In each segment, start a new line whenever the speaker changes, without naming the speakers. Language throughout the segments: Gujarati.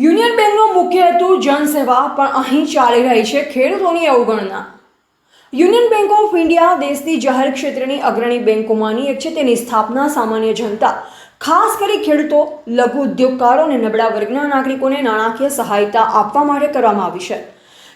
યુનિયન બેંકનો મુખ્ય હેતુ જનસેવા, પણ અહીં ચાલી રહી છે ખેડૂતોની અવગણના. યુનિયન બેંક ઓફ ઇન્ડિયા દેશની જાહેર ક્ષેત્રની અગ્રણી બેંકોમાંની એક છે. તેની સ્થાપના સામાન્ય જનતા, ખાસ કરી ખેડૂતો, લઘુ ઉદ્યોગકારો અને નબળા વર્ગના નાગરિકોને નાણાકીય સહાયતા આપવા માટે કરવામાં આવી છે.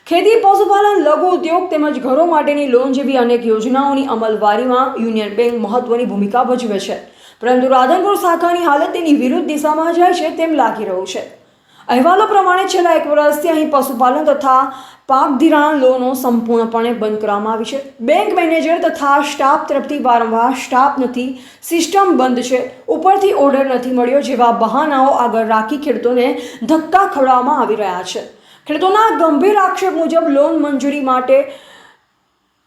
ખેતી, પશુપાલન, લઘુ ઉદ્યોગ તેમજ ઘરો માટેની લોન જેવી અનેક યોજનાઓની અમલવારીમાં યુનિયન બેંક મહત્વની ભૂમિકા ભજવે છે. પરંતુ રાધનપુર શાખાની હાલત તેની વિરુદ્ધ દિશામાં જાય છે તેમ લાગી રહ્યું છે. અહેવાલો પ્રમાણે છેલ્લા એક વર્ષથી અહીં પશુપાલન તથા પાક ધિરાણ લોનો સંપૂર્ણપણે બંધ કરવામાં આવી છે. બેંક મેનેજર તથા સ્ટાફ તરફથી વારંવાર સ્ટાફ નથી, સિસ્ટમ બંધ છે. ઉપરથી ઓર્ડર નથી મળ્યો જેવા બહાનાઓ આગળ રાખી ખેડૂતોને ધક્કા ખવડાવવામાં આવી રહ્યા છે. ખેડૂતોના ગંભીર આક્ષેપ મુજબ લોન મંજૂરી માટે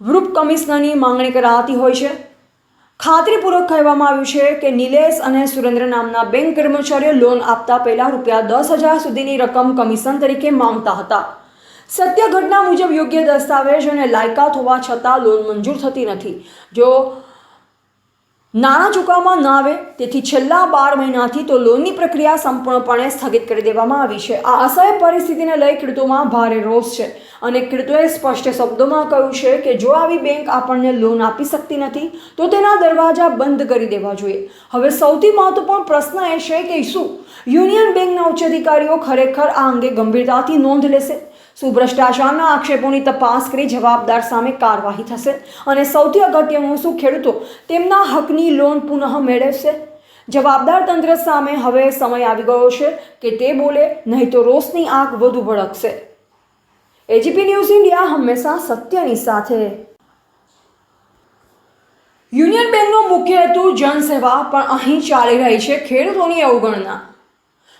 વૃપ કમિશનરની માંગણી કરાતી હોય છે. ખાતરીપૂર્વક કહેવામાં આવ્યું છે કે નિલેશ અને સુરેન્દ્ર નામના બેંક કર્મચારીઓ લોન આપતા પહેલા રૂપિયા દસ હજાર સુધીની રકમ કમિશન તરીકે માંગતા હતા. સત્ય ઘટના મુજબ યોગ્ય દસ્તાવેજ અને લાયકાત હોવા છતાં લોન મંજૂર થતી નથી. જો નાણાં ચૂકવવામાં ન આવે, તેથી છેલ્લા બાર મહિનાથી તો લોનની પ્રક્રિયા સંપૂર્ણપણે સ્થગિત કરી દેવામાં આવી છે. આ અસહ્ય પરિસ્થિતિને લઈ ખેડૂતોમાં ભારે રોષ છે અને ખેડૂતોએ સ્પષ્ટ શબ્દોમાં કહ્યું છે કે જો આવી બેંક આપણને લોન આપી શકતી નથી, તો તેના દરવાજા બંધ કરી દેવા જોઈએ. હવે સૌથી મહત્વપૂર્ણ પ્રશ્ન એ છે કે શું યુનિયન બેંકના ઉચ્ચ અધિકારીઓ ખરેખર આ અંગે ગંભીરતાથી નોંધ લેશે? શું ભ્રષ્ટાચારના આક્ષેપોની તપાસ કરી જવાબદાર સામે કાર્યવાહી થશે અને સૌથી અગત્યનું શું ખેડૂતો તેમના હકની લોન પુનઃ મેળવશે? જવાબદાર તંત્ર સામે હવે સમય આવી ગયો છે કે તે બોલે, નહીં તો રોષની આંખ વધુ ભડકશે. એજીપી ન્યૂઝ ઇન્ડિયા હંમેશા સત્યની સાથે. યુનિયન બેંકનો મુખ્ય હેતુ જનસેવા, પણ અહીં ચાલી રહી છે ખેડૂતોની અવગણના.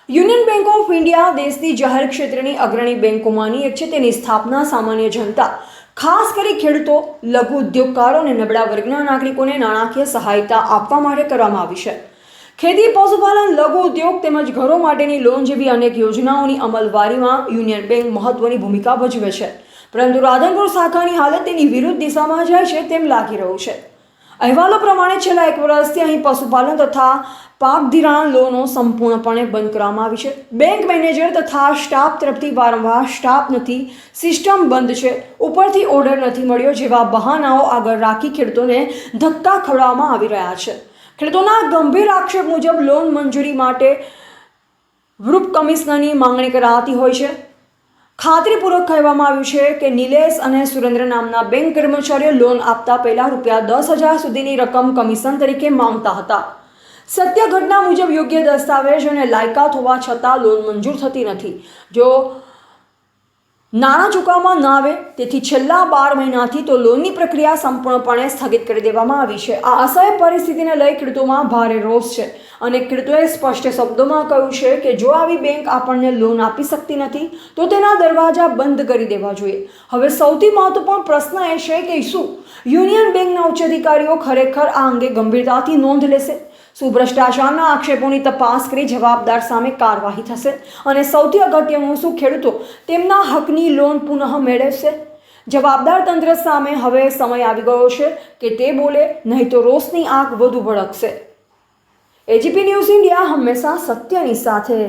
યુનિયન બેંક ઓફ ઇન્ડિયા દેશની જાહેર ક્ષેત્રની અગ્રણી બેંકોમાંની એક છે. તેની સ્થાપના સામાન્ય જનતા, ખાસ કરી ખેડૂતો, લઘુ ઉદ્યોગકારો અને નબળા વર્ગના નાગરિકોને નાણાકીય સહાયતા આપવા માટે કરવામાં આવી છે. ખેતી, પશુપાલન, લઘુ ઉદ્યોગ તેમજ ઘરો માટેની લોન જેવી અનેક યોજનાઓની અમલવારીમાં યુનિયન બેંક મહત્વની ભૂમિકા ભજવે છે. પરંતુ રાધનપુર શાખાની હાલત તેની વિરુદ્ધ દિશામાં જાય છે તેમ લાગી રહ્યું છે. અહેવાલો પ્રમાણે છેલ્લા એક વર્ષથી અહીં પશુપાલન તથા પાક ધિરાણ લોનો સંપૂર્ણપણે બંધ કરવામાં આવી છે. બેંક મેનેજર તથા સ્ટાફ તરફથી વારંવાર સ્ટાફ નથી, સિસ્ટમ બંધ છે. ઉપરથી ઓર્ડર નથી મળ્યો જેવા બહાનાઓ આગળ રાખી ખેડૂતોને ધક્કા ખવડાવવામાં આવી રહ્યા છે. ખેડૂતોના ગંભીર આક્ષેપ મુજબ લોન મંજૂરી માટે વૃપ કમિશનરની માંગણી કરાતી હોય છે. ખાતરીપૂર્વક કહેવામાં આવ્યું છે કે નિલેશ અને સુરેન્દ્ર નામના બેંક કર્મચારીઓ લોન આપતા પહેલા રૂપિયા દસ હજાર સુધીની રકમ કમિશન તરીકે માંગતા હતા. સત્ય ઘટના મુજબ યોગ્ય દસ્તાવેજ અને લાયકાત હોવા છતાં લોન મંજૂર થતી નથી. જો નાણાં ચૂકવવામાં ન આવે, તેથી છેલ્લા બાર મહિનાથી તો લોનની પ્રક્રિયા સંપૂર્ણપણે સ્થગિત કરી દેવામાં આવી છે. આ અસહ્ય પરિસ્થિતિને લઈ ખેડૂતોમાં ભારે રોષ છે અને ખેડૂતોએ સ્પષ્ટ શબ્દોમાં કહ્યું છે કે જો આવી બેંક આપણને લોન આપી શકતી નથી, તો તેના દરવાજા બંધ કરી દેવા જોઈએ. હવે સૌથી મહત્વપૂર્ણ પ્રશ્ન એ છે કે શું યુનિયન બેંકના ઉચ્ચ અધિકારીઓ ખરેખર આ અંગે ગંભીરતાથી નોંધ લેશે? શું ભ્રષ્ટાચારના આક્ષેપોની તપાસ કરી જવાબદાર સામે કાર્યવાહી થશે અને સૌથી અગત્યનું શું ખેડૂતો તેમના હકની લોન પુનઃ મેળવશે? જવાબદાર તંત્ર સામે હવે સમય આવી ગયો છે કે તે બોલે, નહીં તો રોષની આંખ વધુ ભડકશે. એજીપી ન્યૂઝ ઇન્ડિયા હંમેશા સત્યની સાથે.